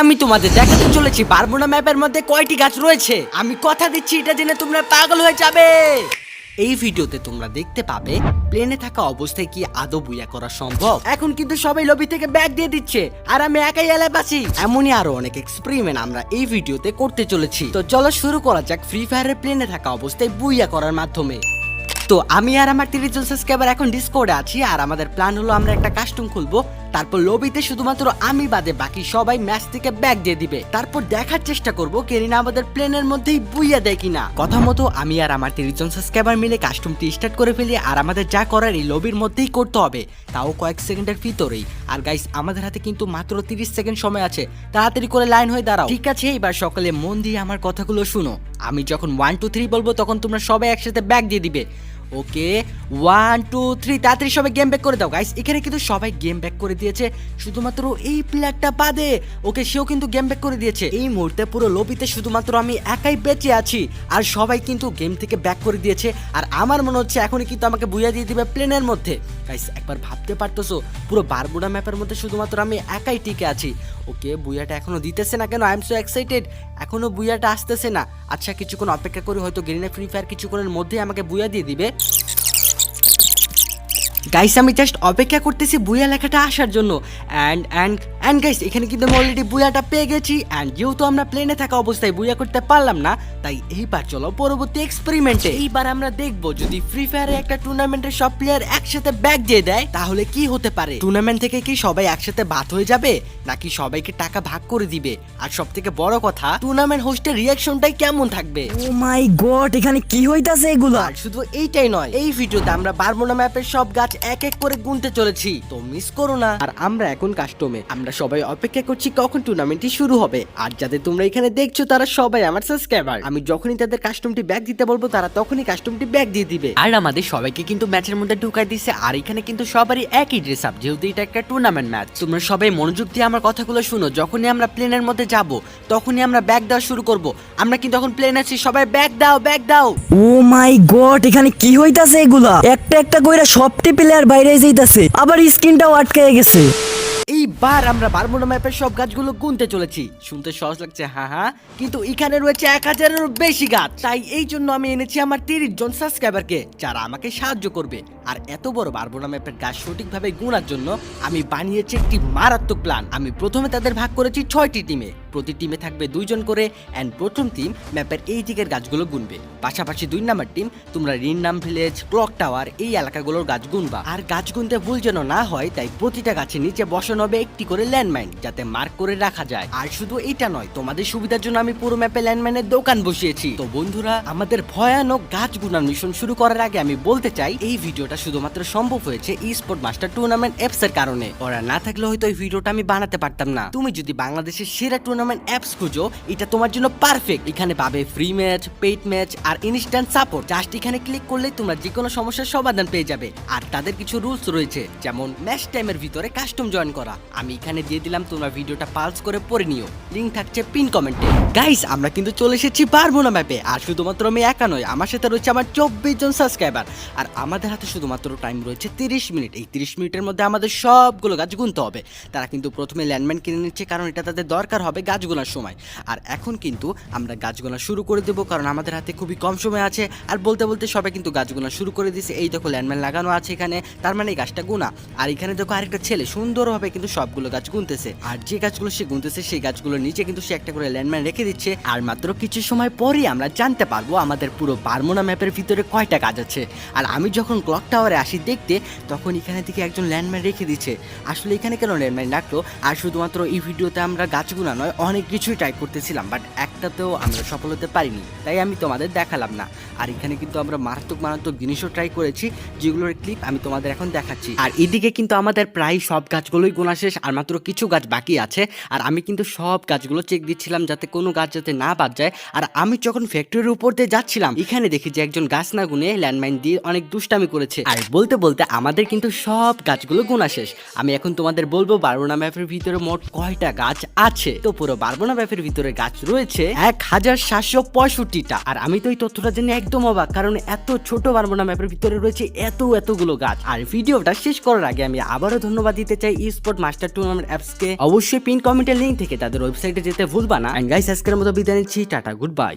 আমি তোমাদের দেখাতে চলেছি বারমুনা ম্যাপের মধ্যে কয়টি গাছ রয়েছে। আমি কথা দিচ্ছি, এটা জেনে তোমরা পাগল হয়ে যাবে। এই ভিডিওতে তোমরা দেখতে পাবে, প্লেনে থাকা অবস্থায় কি আদৌ বুয়া করা সম্ভব? এখন কিন্তু সবাই লবি থেকে ব্যাগ দিয়ে দিচ্ছে, আর আমি একাই এলায় আছি এমনই আরও অনেক এক্সপেরিমেন্ট আমরা এই ভিডিওতে করতে চলেছি। তো চলো শুরু করা যাক ফ্রি ফায়ারের প্লেনে থাকা অবস্থায় বুইয়া করার মাধ্যমে। তো আমি আর আমার জন সাবস্ক্রাইবার এখন ডিসকোডে আছি, আর আমাদের প্ল্যান হলো আমরা একটা কাস্টম খুলবো। তারপর লবিতে শুধুমাত্র আমি বাদে বাকি সবাই ম্যাচ থেকে ব্যাগ দিয়ে দিবে। তারপর দেখার চেষ্টা করব কেরিনা আমাদের প্লেনের মধ্যেই বুইয়া দেয় কিনা। কথা মতো আমি আর আমার তিরিশ জন সাবস্ক্রাইবার মিলে কাস্টমটি স্টার্ট করে ফেলি আর আমাদের যা করার এই লবির মধ্যেই করতে হবে। তাও কয়েক সেকেন্ডের ভিতরেই। আর গাইস আমাদের হাতে কিন্তু মাত্র তিরিশ সেকেন্ড সময় আছে। তাড়াতাড়ি করে লাইন হয়ে দাঁড়াও। ঠিক আছে, এবার সকালে মন দিয়ে আমার কথাগুলো শুনো। আমি যখন ওয়ান টু থ্রি বলব, তখন তোমরা সবাই একসাথে ব্যাগ দিয়ে দিবে। ওকে ওয়ান টু থ্রি তাড়াতাড়ি সবাই গেম ব্যাক করে দাও। গাইস এখানে কিন্তু সবাই গেম ব্যাক করে দিয়েছে। শুধুমাত্র এই প্লেয়ারটা বাদে, ওকে সেও কিন্তু গেম ব্যাক করে দিয়েছে। এই মুহূর্তে পুরো লবিতে শুধুমাত্র আমি একাই বেঁচে আছি। আর সবাই কিন্তু গেম থেকে ব্যাক করে দিয়েছে। আর আমার মনে হচ্ছে এখনই কিন্তু আমাকে বুঝিয়ে দিয়ে দিবে প্লেনের মধ্যে। গাইস একবার ভাবতে পারতেছো? পুরো বারবুডা ম্যাপের মধ্যে শুধুমাত্র আমি একাই টিকে আছি। ওকে বুয়াটা এখনও দিতেছে না কেন? আই এম সো এক্সাইটেড এখনও বুইয়াটা আসতেছে না। আচ্ছা কিছুক্ষণ অপেক্ষা করি হয়তো গ্রিনে ফ্রি ফায়ার কিছুক্ষণের মধ্যেই আমাকে বুইয়া দিয়ে দিবে। গাইস আমি জাস্ট অপেক্ষা করতেছি বুয়া লেখাটা আসার জন্য। অ্যান্ড অ্যান্ড অ্যান্ড গাইস এখানে কিন্তু আমি অলরেডি বুয়াটা পেয়ে গেছি অ্যান্ড যেহেতু আমরা প্লেনে থাকা অবস্থায় বুয়া করতে পারলাম না তাই এইবার চলো পরবর্তী এক্সপেরিমেন্টে এইবার আমরা দেখব যদি ফ্রি ফায়ারে একটা টুর্নামেন্টের সব প্লেয়ার একসাথে ব্যাগ দিয়ে দেয় তাহলে কি হতে পারে? টুর্নামেন্ট থেকে কি সবাই একসাথে হয়ে যাবে নাকি সবাইকে টাকা ভাগ করে দিবে? আর সব থেকে বড় কথা টুর্নামেন্ট হোস্টের রিয়াকশনটাই কেমন থাকবে? ও মাই গড এখানে কি হইতাছে এগুলো? আর শুধু এইটাই নয় এই ভিডিওতে আমরা বারমোনা ম্যাপের সব গাছ এক এক করে গুনতে চলেছি তো মিস করো না। আর আমরা এখন কাস্টমে আমরা সবাই অপেক্ষা করছি কখন টুর্নামেন্টটি শুরু হবে। আর যাদের তোমরা এখানে দেখছ, তারা সবাই আমার সাবস্ক্রাইবার আমি যখনই তাদের কাস্টমটি ব্যাগ দিতে বলব, তারা তখনই কাস্টমটি ব্যাগ দিয়ে দিবে। আর আমাদের সবাইকে কিন্তু ম্যাচের মধ্যে ঢুকাই দিছে, আর এখানে কিন্তু সবারই একই ড্রেস আপ যেহেতু এটা একটা টুর্নামেন্ট ম্যাচ তোমরা সবাই মনোযোগ দিয়ে আমার কথাগুলো শুনো। যখনই আমরা প্লেনের মধ্যে যাব, তখনই আমরা ব্যাগ দেওয়া শুরু করব। আমরা কিন্তু এখন প্লেন আছি, সবাই ব্যাগ দাও ব্যাগ দাও। ও মাই গড, এখানে কি হইতাছে এগুলা? একটা একটা কইরা সবটি প্লেয়ার বাইরে যাইতাছে, আবার স্ক্রিনটাও আটকায় গেছে। এইবার আমরা বারমুডা ম্যাপের সব গাছগুলো গুনতে চলেছি। শুনতে সহজ লাগছে হ্যাঁ হ্যাঁ কিন্তু এখানে রয়েছে এক হাজারেরও বেশি গাছ। তাই এই জন্য আমি এনেছি আমার তিরিশ জন সাবস্ক্রাইবারকে যারা আমাকে সাহায্য করবে। আর এত বড় বারমুডা ম্যাপের গাছ সঠিকভাবে গুনার জন্য আমি বানিয়েছি একটি মারাত্মক প্ল্যান আমি প্রথমে তাদের ভাগ করেছি ছয়টি টিমে প্রতি টিমে থাকবে দুইজন করে অ্যান্ড প্রথম টিম ম্যাপের এই দিকের গাছগুলো গুনবে। পাশাপাশি দুই নাম্বার টিম তোমরা রিননাম ভিলেজ ক্লক টাওয়ার এই এলাকাগুলোর গাছ গুনবা। আর গাছ গুনতে ভুল যেন না হয়, তাই প্রতিটা গাছের নিচে বসানো হবে একটি করে ল্যান্ডমাইন যাতে মার্ক করে রাখা যায়। আর শুধু এটা নয়, তোমাদের সুবিধার জন্য আমি পুরো ম্যাপে ল্যান্ডমাইনের দোকান বসিয়েছি। তো বন্ধুরা, আমাদের ভয়ানক গাছ গুনার মিশন শুরু করার আগে আমি বলতে চাই, এই ভিডিওটা শুধুমাত্র সম্ভব হয়েছে e sport master tournament apps এর কারণে। ওরা না থাকলে হয়তো এই ভিডিওটা আমি বানাতে পারতাম না। তুমি যদি বাংলাদেশের সেরা টুর্নামেন্ট অ্যাপস খুঁজো, এটা তোমার জন্য পারফেক্ট এখানে পাবে ফ্রি ম্যাচ পেইড ম্যাচ আর ইনস্ট্যান্ট সাপোর্ট জাস্ট এখানে ক্লিক করলে তোমরা যে কোনো সমস্যার সমাধান পেয়ে যাবে। আর তাদের কিছু রুলস রয়েছে, যেমন ম্যাচ টাইমের ভিতরে কাস্টম জয়েন করা। আমি এখানে দিয়ে দিলাম, তোমরা ভিডিওটা পালস করে পড়ে নিও। লিংক থাকছে পিন কমেন্টে গাইস আমরা কিন্তু চলে এসেছি পারব না ম্যাপে আর শুধুমাত্র আমি একা নয়, আমার সাথে রয়েছে আমার চব্বিশ জন সাবস্ক্রাইবার আর আমাদের হাতে শুধুমাত্র টাইম রয়েছে তিরিশ মিনিট। এই তিরিশ মিনিটের মধ্যে আমাদের সবগুলো গাছ গুনতে হবে। তারা কিন্তু প্রথমে ল্যান্ডম্যান কিনে নিচ্ছে, কারণ এটা তাদের দরকার হবে গাছ গোনার সময়। আর এখন কিন্তু আমরা গাছ গোনা শুরু করে দেবো, কারণ আমাদের হাতে খুবই কম সময় আছে। আর বলতে বলতে সবাই কিন্তু গাছ গোনা শুরু করে দিয়েছে। এই দেখো ল্যান্ডম্যান লাগানো আছে এখানে, তার মানে এই গাছটা গুনা। আর এখানে দেখো আরেকটা ছেলে সুন্দরভাবে কিন্তু সবগুলো গাছ গুনতেছে। আর যে গাছগুলো সে গুনতেছে, সেই গাছগুলোর নিচে কিন্তু সে একটা করে ল্যান্ডম্যান রেখে দিচ্ছে। আর মাত্র কিছু সময় পরেই আমরা জানতে পারব আমাদের পুরো বারমোনা ম্যাপের ভিতরে কয়টা গাছ আছে। আর আমি যখন ক্লক টাওয়ারে আসি দেখতে, তখন এখানে থেকে একজন ল্যান্ডম্যান রেখে দিচ্ছে। আসলে এখানে কেন ল্যান্ডম্যান রাখল আর শুধুমাত্র এই ভিডিওতে আমরা গাছগুলো নয়, অনেক কিছুই ট্রাই করতেছিলাম বাট একটাতেও আমরা সফল হতে পারিনি। তাই আমি তোমাদের দেখালাম না। আর এখানে কিন্তু আমরা মারাত্মক মারাত্মক জিনিসও ট্রাই করেছি, যেগুলোর ক্লিপ আমি তোমাদের এখন দেখাচ্ছি। আর এদিকে কিন্তু আমাদের প্রায় সব গাছগুলোই গোনা শেষ আর মাত্র কিছু গাছ বাকি আছে। আর আমি কিন্তু সব গাছগুলো চেক দিচ্ছিলাম যাতে কোনো গাছ যাতে না বাদ যায়। আর আমি যখন ফ্যাক্টরির উপর দিয়ে যাচ্ছিলাম, এখানে দেখি যে একজন গাছ না গুনে ল্যান্ডমাইন দিয়ে অনেক দুষ্টামি করেছে। আর বলতে বলতে আমাদের কিন্তু সব গাছগুলো গোনা শেষ। আমি এখন তোমাদের বলব বারোনা ম্যাপের ভিতরে মোট কয়টা গাছ আছে? তো পুরো বারবোনা ম্যাপের ভিতরে গাছ রয়েছে এক হাজার সাতশো পঁয়ষট্টিটা। আর আমি তো এই তথ্যটা জেনে একদম অবাক, কারণ এত ছোট বারবোনা ম্যাপের ভিতরে রয়েছে এত এতগুলো গাছ। আর ভিডিওটা শেষ করার আগে আমি আবারও ধন্যবাদ দিতে চাই ই স্পোর্ট মাস্টার টুর্নামেন্ট অ্যাপসকে অবশ্যই পিন কমেন্টের লিঙ্ক থেকে তাদের ওয়েবসাইটে যেতে ভুলবা না। গাইস আজকের মতো বিদায় নিচ্ছি, টাটা গুড বাই